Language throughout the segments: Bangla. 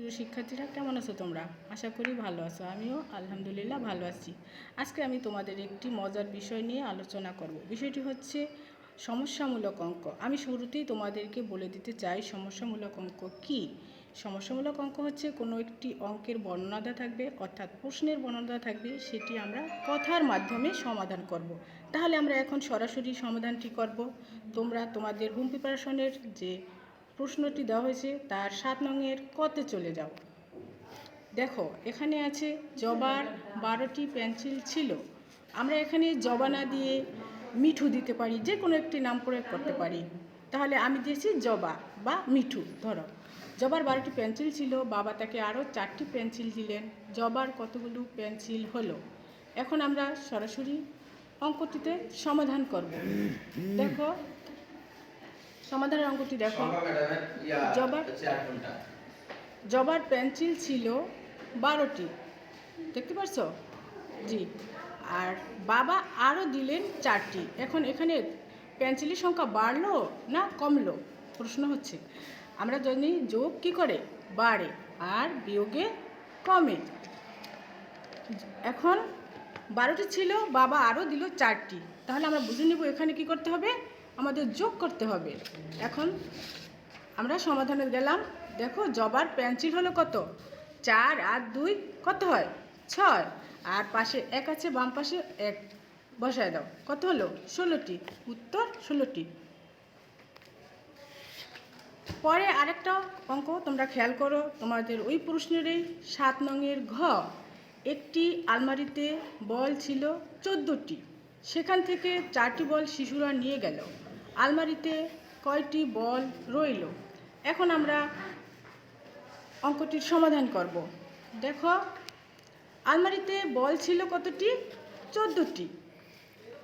প্রিয় শিক্ষার্থীরা, কেমন আছো তোমরা? আশা করি ভালো আছো। আমিও আলহামদুলিল্লাহ ভালো আছি। আজকে আমি তোমাদের একটি মজার বিষয় নিয়ে আলোচনা করব। বিষয়টি হচ্ছে সমস্যামূলক অঙ্ক। আমি শুরুতেই তোমাদেরকে বলে দিতে চাই, সমস্যামূলক অঙ্ক কি? সমস্যামূলক অঙ্ক হচ্ছে কোনো একটি অঙ্কের বর্ণনা দেওয়া থাকবে, অর্থাৎ প্রশ্নের বর্ণনা থাকবে, সেটি আমরা কথার মাধ্যমে সমাধান করব। তাহলে আমরা এখন সরাসরি সমাধানটি করব। তোমরা তোমাদের হোম প্রিপারেশনের যে প্রশ্নটি দেওয়া হয়েছে, তার সাত নংয়ের কতে চলে যাও। দেখো, এখানে আছে জবার বারোটি পেন্সিল ছিল। আমরা এখানে জবা না দিয়ে মিঠু দিতে পারি যে কোনো একটি নাম প্রয়োগ করতে পারি। তাহলে আমি দিয়েছি জবা বা মিঠু, ধরো। জবার বারোটি পেন্সিল ছিল, বাবা তাকে আরও চারটি পেন্সিল দিলেন। জবার কতগুলো পেন্সিল হলো? এখন আমরা সরাসরি অঙ্কটিতে সমাধান করব। দেখো সমাধানের অঙ্কটি দেখো। জবার- জবার পেন্সিল ছিল বারোটি। দেখতে পারছ? জি। আর বাবা আরও দিলেন চারটি। এখন এখানে পেন্সিলের সংখ্যা বাড়লো না কমলো? প্রশ্ন হচ্ছে আমরা জানি যোগ কি করে? বাড়ে আর বিয়োগে কমে। এখন বারোটি ছিল বাবা আরও দিল চারটি। তাহলে আমরা বুঝে নেব এখানে কি করতে হবে? আমাদের যোগ করতে হবে। এখন আমরা সমাধানে গেলাম। দেখো, জবার পেন্সিল হলো কত? চার আর দুই, কত হয়? ছয়। আর পাশে এক আছে, বাম পাশে এক। বসায় দাও। কত হলো? ষোলোটি। উত্তর ষোলোটি। পরে আরেকটা অঙ্ক, তোমরা খেয়াল করো, তোমাদের ওই প্রশ্নেরই সাত নংয়ের ঘ। একটি আলমারিতে বল ছিল চোদ্দোটি। সেখান থেকে চারটি বল শিশুরা নিয়ে গেল। আলমারিতে কয়টি বল রইল? এখন আমরা অঙ্কটির সমাধান করব। দেখো, আলমারিতে বল ছিল কতটি? চোদ্দোটি।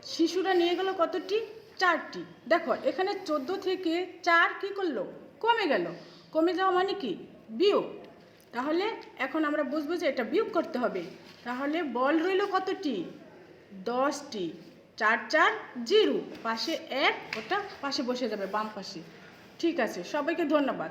শিশুরা নিয়ে গেল কতটি? চারটি। দেখো, এখানে চোদ্দ থেকে চার কি করল? কমে গেল। কমে যাওয়া মানে কি? বিয়োগ। তাহলে এখন আমরা বুঝব যে এটা বিয়োগ করতে হবে। তাহলে বল রইল কতটি? দশটি। চার চার জিরো, পাশে এক ওটা পাশে বসে যাবে, বাম পাশে। ঠিক আছে, সবাইকে ধন্যবাদ।